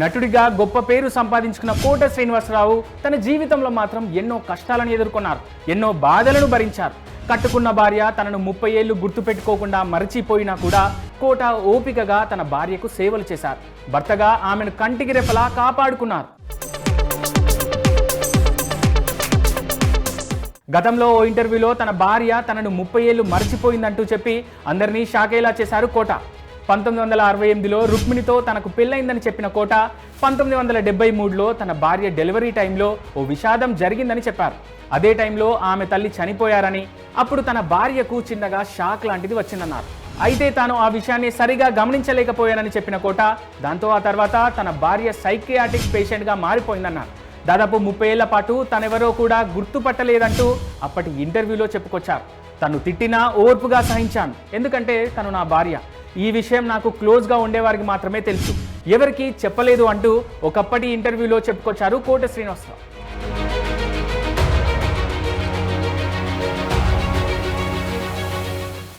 నటుడిగా గొప్ప పేరు సంపాదించుకున్న కోట శ్రీనివాసరావు తన జీవితంలో మాత్రం ఎన్నో కష్టాలను ఎదుర్కొన్నారు ఎన్నో బాధలను భరించారు. కట్టుకున్న భార్య తనను ముప్పై ఏళ్ళు గుర్తుపెట్టుకోకుండా మరచిపోయినా కూడా కోట ఓపికగా తన భార్యకు సేవలు చేశారు. భర్తగా ఆమెను కంటికి రెపలా కాపాడుకున్నారు. గతంలో ఓ ఇంటర్వ్యూలో తన భార్య తనను ముప్పై ఏళ్ళు మరచిపోయిందంటూ చెప్పి అందరినీ షాకేలా చేశారు కోట. పంతొమ్మిది వందల అరవై ఎనిమిదిలో రుక్మిణితో తనకు పెళ్ళైందని చెప్పిన కోట పంతొమ్మిది వందల డెబ్బై మూడులో తన భార్య డెలివరీ టైంలో ఓ విషాదం జరిగిందని చెప్పారు. అదే టైంలో ఆమె తల్లి చనిపోయారని అప్పుడు తన భార్యకు చిన్నగా షాక్ లాంటిది వచ్చిందన్నారు. అయితే తాను ఆ విషయాన్ని సరిగా గమనించలేకపోయానని చెప్పిన కోట దాంతో ఆ తర్వాత తన భార్య సైకియాటిక్ పేషెంట్గా మారిపోయిందన్నారు. దాదాపు ముప్పై ఏళ్ళ పాటు తనెవరో కూడా గుర్తుపట్టలేదంటూ అప్పటి ఇంటర్వ్యూలో చెప్పుకొచ్చారు. తను తిట్టినా ఓర్పుగా సహించాను ఎందుకంటే తను నా భార్య. ఈ విషయం నాకు క్లోజ్గా ఉండేవారికి మాత్రమే తెలుసు. ఎవరికి చెప్పలేదు అంటూ ఒకప్పటి ఇంటర్వ్యూలో చెప్పుకొచ్చారు కోట శ్రీనివాసరావు.